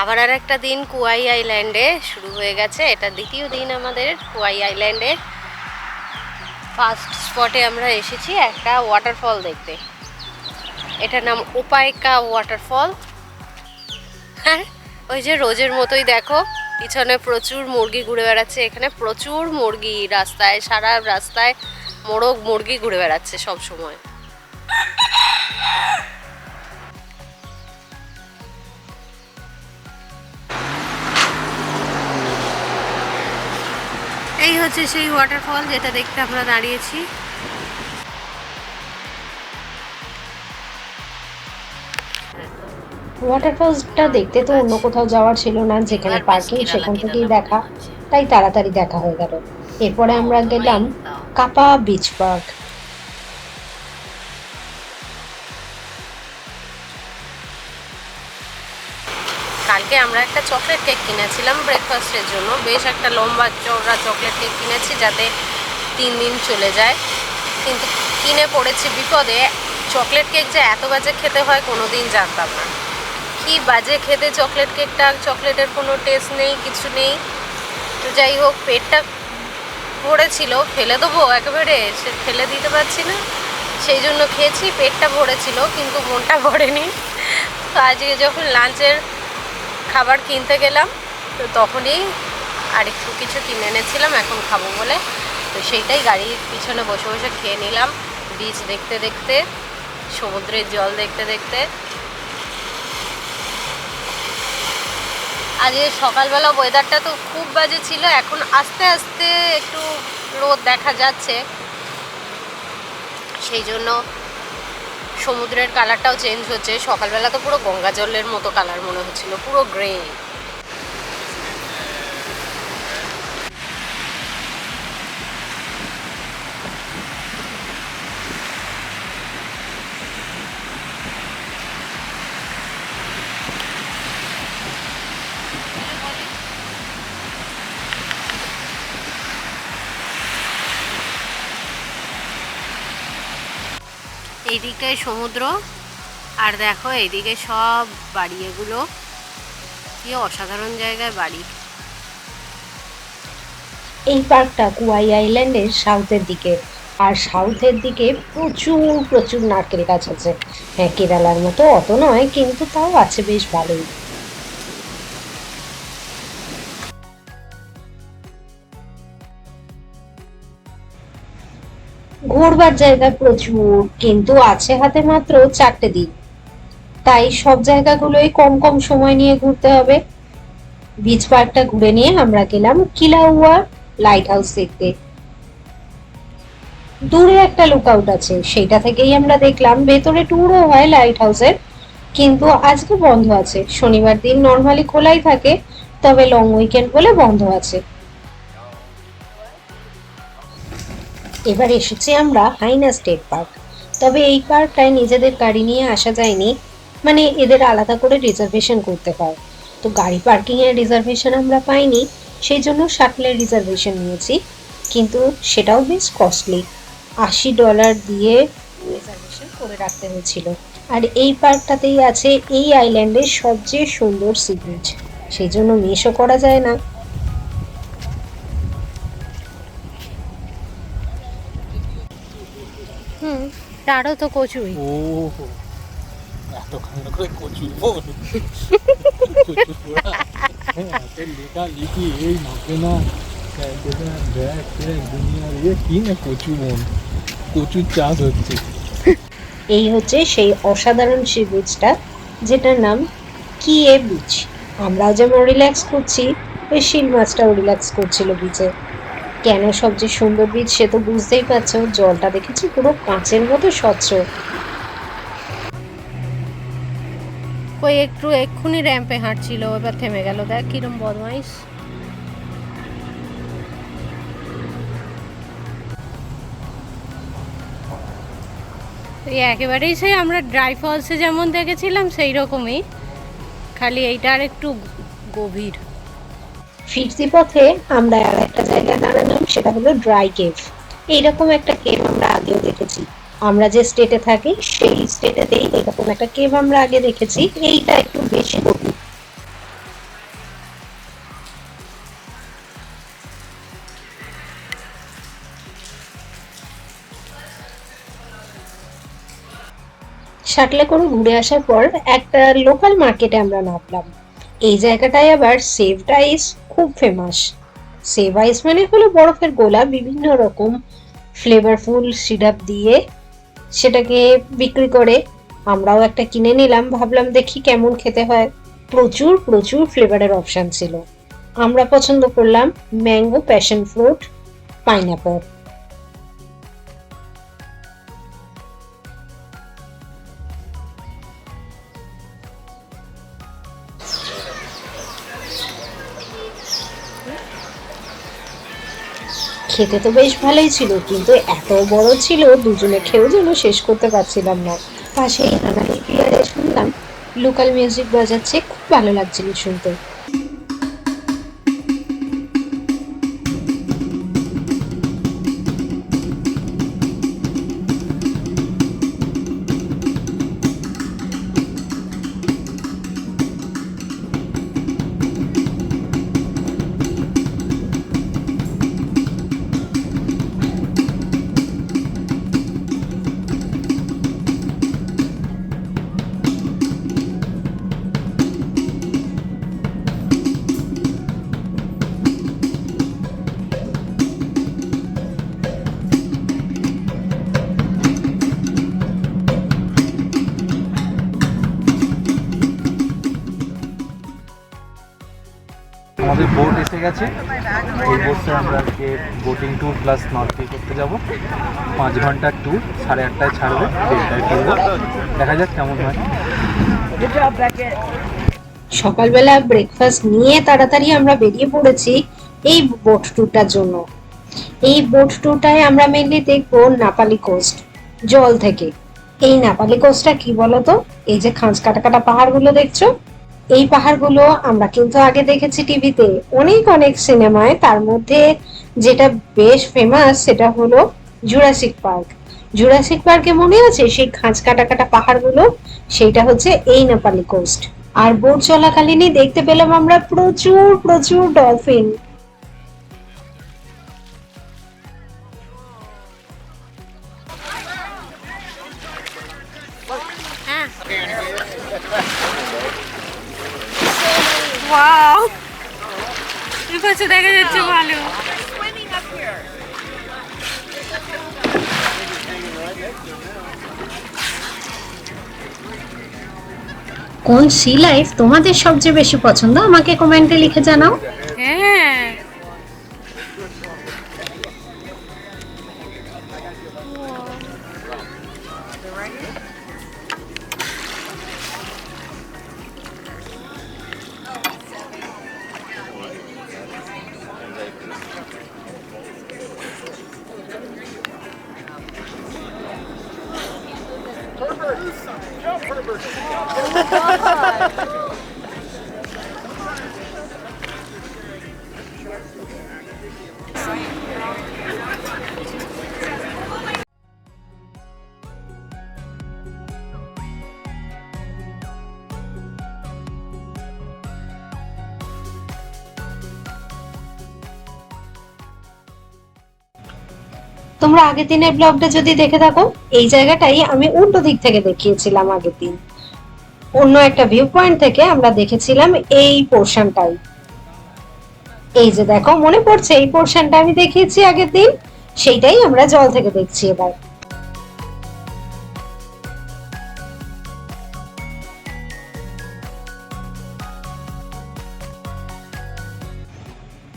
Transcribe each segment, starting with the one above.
আবার আর একটা দিন কুয়াই আইল্যান্ডে শুরু হয়ে গেছে। এটা দ্বিতীয় দিন আমাদের কুয়াই আইল্যান্ডে। ফার্স্ট স্পটে আমরা এসেছি একটা ওয়াটারফল দেখতে। এটার নাম উপায়কা ওয়াটারফল হ্যাঁ ওই যে রোজের মতোই দেখো, পিছনে প্রচুর মুরগি ঘুরে বেড়াচ্ছে, এখানে প্রচুর মুরগি রাস্তায়, সারা রাস্তায় মোরগ মুরগি ঘুরে বেড়াচ্ছে সব সময় এই হচ্ছে সেই ওয়াটারফল যেটা দেখতে আমরা দাঁড়িয়েছি। ওয়াটারফলসটা দেখতে তো অন্য কোথাও যাওয়ার ছিল না যেখানে পার্কিং সেখান থেকেই দেখা তাই তাড়াতাড়ি দেখা হয়ে গেল। এরপরে আমরা গেলাম কাপা বিচ পার্ক আমরা একটা চকলেট কেক কিনেছিলাম ব্রেকফাস্টের জন্য। বেশ একটা লম্বা চওড়া চকলেট কেক কিনেছি যাতে তিন দিন চলে যায়। কিন্তু কিনে পড়েছি বিপদে। চকলেট কেক যে এত বাজে খেতে হয় কোনো দিন জানতাম না। কি বাজে খেতে চকলেট কেকটা চকলেটের কোনো টেস্ট নেই, কিছু নেই। তো যাই হোক, পেটটা ভরেছিল। ফেলে দেবো একেবারে, সে ফেলে দিতে পারছি না। সেই জন্য খেয়েছি, পেটটা ভরেছিল, কিন্তু মনটা ভরেনি। তো আজকে যখন লাঞ্চের খাবার কিনতে গেলাম, তো তখনই আর একটু কিছু কিনে এনেছিলাম, এখন খাব বলে। তো সেইটাই গাড়ির পিছনে বসে বসে খেয়ে নিলাম। বিচ দেখতে দেখতে, সমুদ্রের জল দেখতে দেখতে। আজকে সকালবেলা ওয়েদারটা তো খুব বাজে ছিল, এখন আস্তে আস্তে একটু রোদ দেখা যাচ্ছে। সেই জন্য সমুদ্রের কালারটাও চেঞ্জ হচ্ছে। সকালবেলা তো পুরো গঙ্গা জলের মতো কালার মনে হচ্ছিল, পুরো গ্রে এইদিকে সমুদ্র, আর দেখো এইদিকে সব বাড়ি এগুলো কি অসাধারণ জায়গায় বাড়ি। এই পার্কটা কুয়াই আইল্যান্ডের সাউথের দিকে, আর সাউথের দিকে প্রচুর প্রচুর নারকেল গাছ আছে। হ্যাঁ কেরালার মতো অত নয়, কিন্তু তাও আছে বেশ ভালোই। ঘোরবার জায়গা প্রচুর, কিন্তু আছে হাতে মাত্র চারটে দিন। তাই সব জায়গাগুলোই কম কম সময় নিয়ে ঘুরতে হবে। বিচ পার্কটা ঘুরে নিয়ে আমরা গেলাম কিলাউয়া লাইট হাউস দেখতে। দূরে একটা লুকআউট আছে সেটা থেকেই আমরা দেখলাম ভেতরে ট্যুরও হয় লাইট হাউসের কিন্তু আজকে বন্ধ আছে। শনিবার দিন নর্মালি খোলাই থাকে, তবে লং উইকেন্ড বলে বন্ধ আছে। এবার এসেছি আমরা হাইনা স্টেট পার্ক। তবে এই পার্কটায় নিজেদের গাড়ি নিয়ে আসা যায়নি মানে এদের আলাদা করে রিজার্ভেশন করতে হয়। তো গাড়ি পার্কিং এর রিজার্ভেশন আমরা পাইনি, সেই জন্য শাটলের রিজার্ভেশন নিয়েছি, কিন্তু সেটাও বেশ কস্টলি আশি ডলার দিয়ে রিজার্ভেশন করে রাখতে হয়েছিল। আর এই পার্কটাতেই আছে এই আইল্যান্ডের সবচেয়ে সুন্দর সি বিচ সেই জন্য মিসও করা যায় না। হুম তারও তো কচুই। ও এতখানি করে কচু বল কচু পোড়া হ্যাঁ, লেখা লিখি এই নামবে না ব্যাগ ব্যাগ দুনিয়ার ইয়ে কি না কচু মন কচুর চাষ হচ্ছে এই হচ্ছে সেই অসাধারণ সি বিচটা যেটার নাম কিয়ে বিচ আমরাও যেমন রিল্যাক্স করছি ওই শিল মাছটাও রিল্যাক্স করছিল বিচে কেন সবচেয়ে সুন্দর বীজ সে তো বুঝতেই পারছ জলটা দেখেছি পুরো কাঁচের মতো স্বচ্ছ। কই একটু এক্ষুনি র্যাম্পে হাঁটছিল এবার থেমে গেল। দেখ কিরম বদমাইশ। এই একেবারেই সেই আমরা ড্রাই ফলসে যেমন দেখেছিলাম সেই রকমই। খালি এইটা আর একটু গভীর। ফিরতি পথে আমরা আর একটা জায়গায় সেটা হলো ড্রাই কেভ এইরকম একটা কেভ আমরা আগেও দেখেছি। আমরা যে স্টেটে থাকি, সেই স্টেটেতেই এরকম একটা কেভ আমরা আগে দেখেছি। এইটা একটু বেশি গভীর। শাটলে করে ঘুরে আসার পর একটা লোকাল মার্কেটে আমরা নামলাম। এই জায়গাটায় আবার সেভ ডাইস খুব ফেমাস সেভ আইস মানে হলো বরফের গোলা, বিভিন্ন রকম ফ্লেভারফুল সিরাপ দিয়ে সেটাকে বিক্রি করে আমরাও একটা কিনে নিলাম। ভাবলাম দেখি কেমন খেতে হয়। প্রচুর প্রচুর ফ্লেভারের অপশান ছিল। আমরা পছন্দ করলাম ম্যাঙ্গো প্যাশন ফ্রুট পাইনাপল খেতে তো বেশ ভালোই ছিল, কিন্তু এত বড় ছিল, দুজনে খেয়েও যেন শেষ করতে পারছিলাম না। পাশে শুনলাম লোকাল মিউজিক বাজাচ্ছে, খুব ভালো লাগছিল শুনতে। আমাদের বোট এসে গেছে। এই বোটে আমরা আজকে বোটিং ট্যুর প্লাস স্নর্কেল করতে যাব। পাঁচ ঘণ্টার ট্যুর সাড়ে আটটায় ছাড়বে, দেড়টায় ফিরবো দেখা যাক কেমন হয়। সকালবেলা ব্রেকফাস্ট নিয়ে তাড়াতাড়ি আমরা বেরিয়ে পড়েছি এই বোট ট্যুরটার জন্য। এই বোট ট্যুরটায় আমরা মেনলি দেখব নাপালি কোস্ট জল থেকে। এই নাপালি কোস্টটা কি বলতো? এই যে খাঁজ কাটা কাটা পাহাড়গুলো দেখছ? এই পাহাড়গুলো আমরা কিন্তু আগে দেখেছি টিভিতে। অনেক অনেক সিনেমায় তার মধ্যে যেটা বেশ ফেমাস সেটা হলো জুরাসিক পার্ক জুরাসিক পার্কে মনে আছে সেই খাঁজ কাটা কাটা পাহাড়গুলো? সেইটা হচ্ছে এই নেপালি কোস্ট আর বোট চলাকালীনই দেখতে পেলাম আমরা প্রচুর প্রচুর ডলফিন ওয়াও এই পাশে দেখা যাচ্ছে ভালো। কোন সি লাইফ তোমাদের সবচেয়ে বেশি পছন্দ? আমাকে কমেন্টে লিখে জানাও। হ্যাঁ। তোমরা আগের দিনের ব্লগটা যদি দেখে থাকো, এই জায়গাটাই আমি উল্টো দিক থেকে দেখিয়েছিলাম আগের দিন। অন্য একটা ভিউ পয়েন্ট থেকে আমরা দেখেছিলাম এই পোর্শনটাই এই যে দেখো, মনে পড়ছে এই পোর্শনটা আমি দেখিয়েছি আগের দিন, সেইটাই আমরা জল থেকে দেখছি এবার।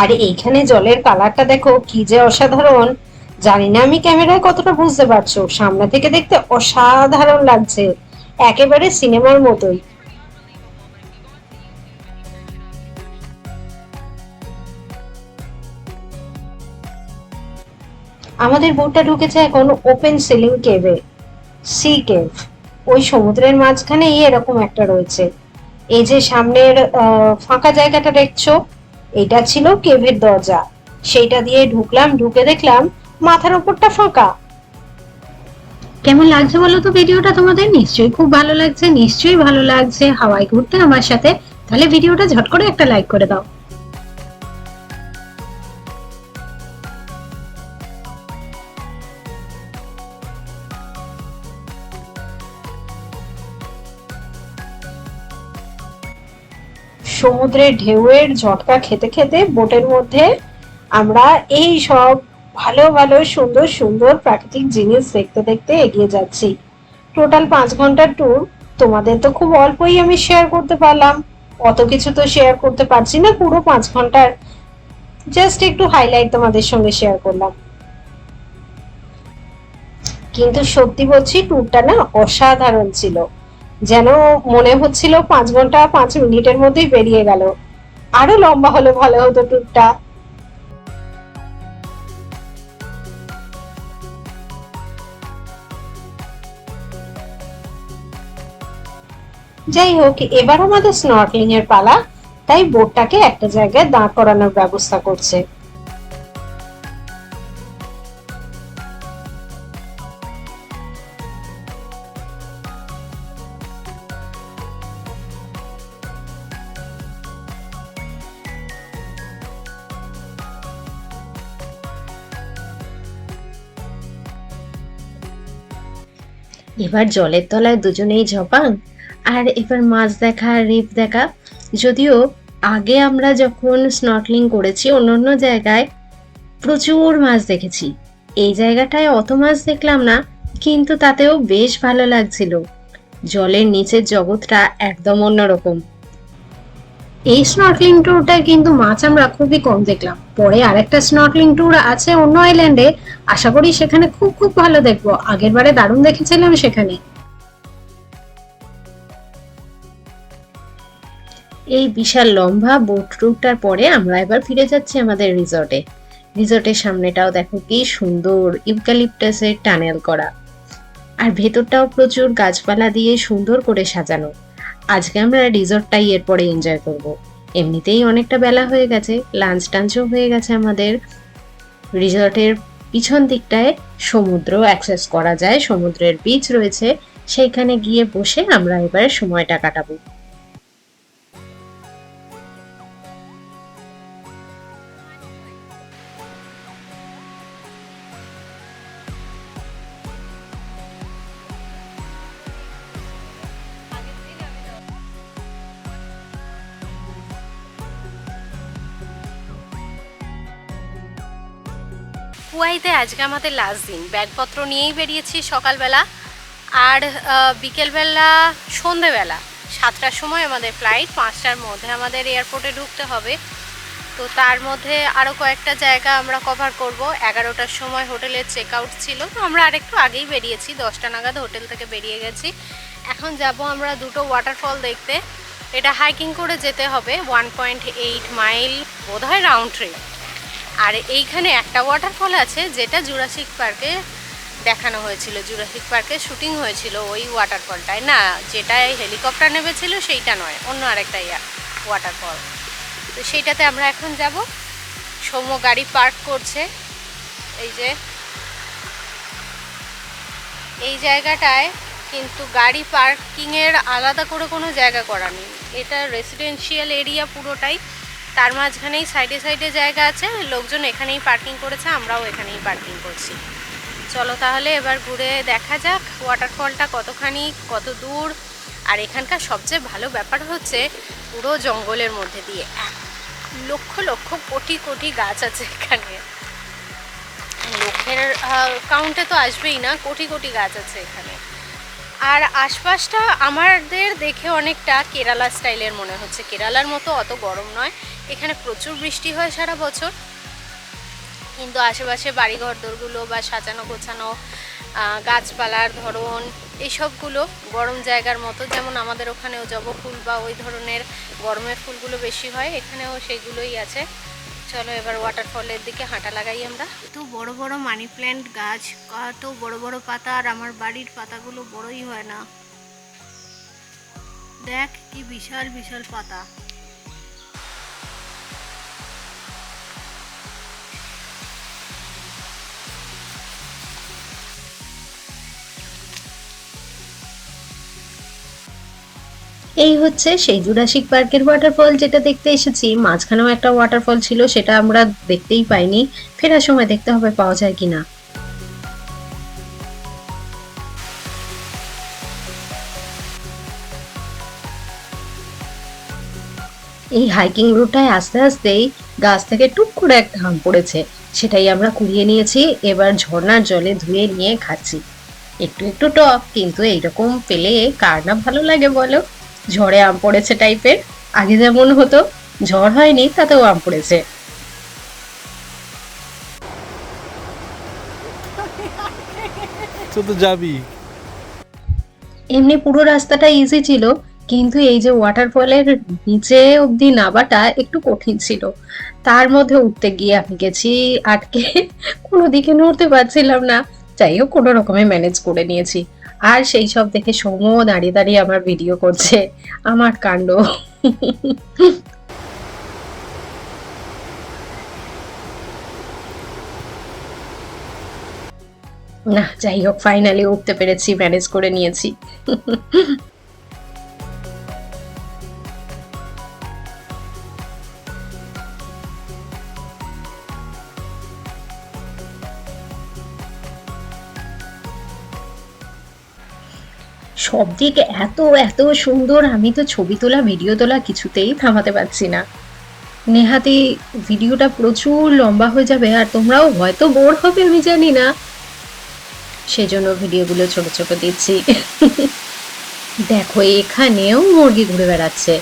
আর এইখানে জলের কালারটা দেখো, কি যে অসাধারণ! জানি না আমি ক্যামেরায় কতটা বুঝতে পারছ। সামনে থেকে দেখতে অসাধারণ লাগছে। একেবারে সিনেমার মতোই। আমাদের বোটটা ঢুকেছে এখন ওপেন সিলিং কেভে সি কেভ ওই সমুদ্রের মাঝখানেই এরকম একটা রয়েছে। এই যে সামনের ফাঁকা জায়গাটা দেখছ এটা ছিল কেভের দরজা। সেইটা দিয়ে ঢুকলাম, ঢুকে দেখলাম মাথার উপরটা ফাঁকা। কেমন লাগছে বলো তো ভিডিওটা তোমাদের? নিশ্চয়ই খুব ভালো লাগছে নিশ্চয়ই ভালো লাগছে। হাওয়াই ঘুরতে আমার সাথে তাহলে ভিডিওটা ঝট করে একটা লাইক করে দাও। সমুদ্রের ঢেউয়ের ঝটকা খেতে খেতে বোটের মধ্যে আমরা এই সব ভালো ভালো, সুন্দর সুন্দর প্রাকৃতিক জিনিস দেখতে দেখতে এগিয়ে যাচ্ছি। টোটাল পাঁচ ঘণ্টার ট্যুর তোমাদের তো খুব অল্পই আমি শেয়ার করতে পারলাম। অত কিছু তো শেয়ার করতে পারছি না পুরো পাঁচ ঘণ্টার। জাস্ট একটু হাইলাইট তোমাদের সঙ্গে শেয়ার করলাম। কিন্তু সত্যি বলছি ট্যুরটা না অসাধারণ ছিল। যেন মনে হচ্ছিল পাঁচ ঘণ্টা পাঁচ মিনিটের মধ্যেই বেরিয়ে গেল। আরও লম্বা হলে ভালো হতো ট্যুরটা যাই হোক এবার আমাদের স্নর্কলিং এর পালা, তাই বোটটাকে একটা জায়গায় দাঁড় করানোর ব্যবস্থা করছে। এবার জলের তলায় দুজনেই ঝপাং আর এবার মাছ দেখা আর রিপ দেখা। যদিও আগে আমরা যখন স্নটলিং করেছি অন্য অন্য জায়গায় প্রচুর মাছ দেখেছি। এই জায়গাটায় অত মাছ দেখলাম না, কিন্তু তাতেও বেশ ভালো লাগছিল। জলের নিচের জগৎটা একদম অন্যরকম। এই স্নটলিং ট্যুরটায় কিন্তু মাছ আমরা খুবই কম দেখলাম। পরে আরেকটা স্নটলিং ট্যুর আছে অন্য আইল্যান্ডে আশা করি সেখানে খুব খুব ভালো দেখব। আগের বারে দারুণ দেখেছিলাম সেখানে। এই বিশাল লম্বা বোট রুটটার পরে আমরা এবার ফিরে যাচ্ছি আমাদের রিসর্টে। রিসর্টের সামনেটাও দেখো কি সুন্দর ইউক্যালিপটাসের টানেল করা। আর ভেতরটাও প্রচুর গাছপালা দিয়ে সুন্দর করে সাজানো। আজকে আমরা রিসর্টটাই এরপরে এনজয় করব। এমনিতেই অনেকটা বেলা হয়ে গেছে লাঞ্চ টাঞ্চও হয়ে গেছে আমাদের। রিসর্টের পিছন দিকটায় সমুদ্র অ্যাক্সেস করা যায়, সমুদ্রের বিচ রয়েছে। সেইখানে গিয়ে বসে আমরা এবারে সময়টা কাটাবো। কুয়াইতে আজকে আমাদের লাস্ট দিন। ব্যাগপত্র নিয়েই বেরিয়েছি সকালবেলা। আর বিকেলবেলা, সন্ধেবেলা, সাতটার সময় আমাদের ফ্লাইট পাঁচটার মধ্যে আমাদের এয়ারপোর্টে ঢুকতে হবে। তো তার মধ্যে আরও কয়েকটা জায়গা আমরা কভার করব। এগারোটার সময় হোটেলের চেক আউট ছিল। তো আমরা আরেকটু আগেই বেরিয়েছি। দশটা নাগাদ হোটেল থেকে বেরিয়ে গেছি। এখন যাব আমরা দুটো ওয়াটারফল দেখতে। এটা হাইকিং করে যেতে হবে। ওয়ান পয়েন্ট এইট মাইল বোধহয় রাউন্ড ট্রিপ আর এইখানে একটা ওয়াটারফল আছে, যেটা জুরাসিক পার্কে দেখানো হয়েছিল। জুরাসিক পার্কে শুটিং হয়েছিল ওই ওয়াটারফলটায় না, যেটায় হেলিকপ্টার নেমেছিল সেইটা নয়, অন্য আরেকটা ইয়া ওয়াটারফল তো সেইটাতে আমরা এখন যাব। সৌম্য গাড়ি পার্ক করছে। এই যে, এই জায়গাটায় কিন্তু গাড়ি পার্কিংয়ের আলাদা করে কোনো জায়গা করা নেই। এটা রেসিডেন্সিয়াল এরিয়া পুরোটাই। তার মাঝখানেই সাইডে সাইডে জায়গা আছে। লোকজন এখানেই পার্কিং করেছে, আমরাও এখানেই পার্কিং করছি। চলো তাহলে এবার ঘুরে দেখা যাক ওয়াটারফলটা কতখানি, কত দূর। আর এখানকার সবচেয়ে ভালো ব্যাপার হচ্ছে পুরো জঙ্গলের মধ্যে দিয়ে। লক্ষ লক্ষ কোটি কোটি গাছ আছে এখানে। লক্ষের কাউন্টে তো আসবেই না, কোটি কোটি গাছ আছে এখানে। আর আশপাশটা আমাদের দেখে অনেকটা কেরালা স্টাইলের মনে হচ্ছে। কেরালার মতো অত গরম নয়। এখানে প্রচুর বৃষ্টি হয় সারা বছর। কিন্তু আশেপাশে বাড়িঘর দরগুলো বা সাজানো গোছানো গাছপালার ধরন এইসবগুলো গরম জায়গার মতো। যেমন আমাদের ওখানেও জবা ফুল বা ওই ধরনের গরমের ফুলগুলো বেশি হয়, এখানেও সেগুলোই আছে। চলো এবার ওয়াটারফলের দিকে হাঁটা লাগাই আমরা। তো বড় বড় মানি প্ল্যান্ট গাছ, কত বড় বড় পাতা, আর আমার বাড়ির পাতাগুলো বড়ই হয় না। দেখ কি বিশাল বিশাল পাতা। এই হচ্ছে সেই জুরাসিক পার্কের ওয়াটারফল যেটা দেখতে এসেছি। মাঝখানেও একটা ওয়াটারফল ছিল, সেটা আমরা দেখতেই পাইনি। ফেরার সময় দেখতে হবে পাওয়া যায় কিনা। এই হাইকিং রুটটায় আস্তে আস্তেই গাছ থেকে টুক করে একটা আম পড়েছে। সেটাই আমরা কুড়িয়ে নিয়েছি, এবার ঝর্ণার জলে ধুয়ে নিয়ে খাচ্ছি। একটু একটু টক কিন্তু এইরকম পেলে কার না ভালো লাগে বলো? ঝড়ে আম পড়েছে টাইপের আগে যেমন হতো ঝড় হয়নি তাতেও আম পড়েছে। তো যাবি। এমনি পুরো রাস্তাটা ইজি ছিল কিন্তু এই যে ওয়াটারফলের নিচে অবধি নামাটা একটু কঠিন ছিল। তার মধ্যে উঠতে গিয়ে আমি গেছি আটকে। কোনো দিকে নড়তে পারছিলাম না। যাই হোক কোনো রকমে ম্যানেজ করে নিয়েছি। আর সেই সব দেখে সৌম্য দাঁড়িয়ে দাঁড়িয়ে আমার ভিডিও করছে, আমার কাণ্ড। না, যাই হোক ফাইনালি উঠতে পেরেছি ম্যানেজ করে নিয়েছি। সব দিক এত এত সুন্দর, আমি তো ছবি তোলা ভিডিও তোলা কিছুতেই থামাতে পারছি না। নেহাতি ভিডিওটা প্রচুর লম্বা হয়ে যাবে, আর তোমরাও হয়তো বোর হবে, আমি জানি না। সেজন্য ভিডিওগুলো ছোট ছোট দিচ্ছি। দেখো, এখানেও মুরগি ঘুরে বেড়াচ্ছে।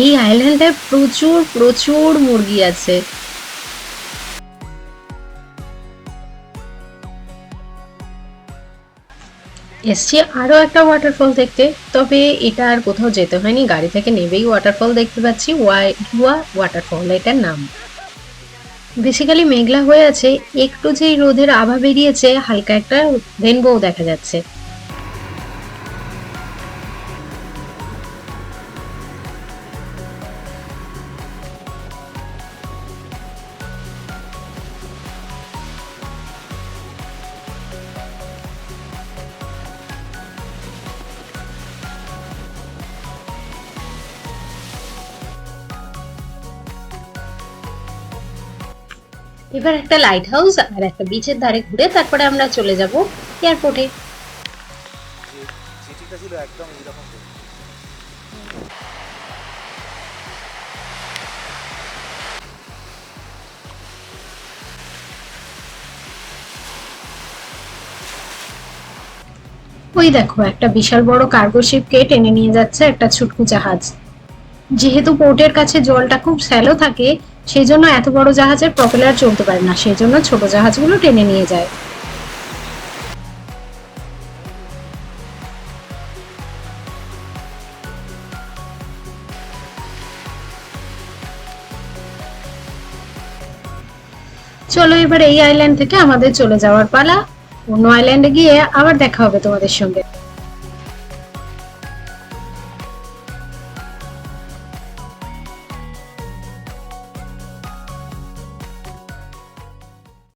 এই আইল্যান্ডে প্রচুর প্রচুর মুরগি আছে। এসছি আরও একটা ওয়াটারফল দেখতে, তবে এটা আর কোথাও যেতে হয়নি। গাড়ি থেকে নেবেই ওয়াটারফল দেখতে পাচ্ছি। ওয়াই ওয়া ওয়াটারফল এটার নাম। বেসিক্যালি মেঘলা হয়ে আছে, একটু যেই রোদের আভা বেরিয়েছে, হালকা একটা রেনবো দেখা যাচ্ছে। এবার একটা লাইট হাউস আর একটা বিচের ধারে ঘুরে তারপরে আমরা চলে যাব এয়ারপোর্টে ওই দেখো একটা বিশাল বড় কার্গো শিপকে টেনে নিয়ে যাচ্ছে একটা ছুটকু জাহাজ। যেহেতু পোর্টের কাছে জলটা খুব স্যালো থাকে সেই জন্য এত বড় জাহাজের প্রপেলার চলতে পারে না। সেই জন্য ছোট জাহাজগুলো টেনে নিয়ে যায়। চলো এবার এই আইল্যান্ড থেকে আমাদের চলে যাওয়ার পালা। অন্য আইল্যান্ডে গিয়ে আবার দেখা হবে তোমাদের সঙ্গে।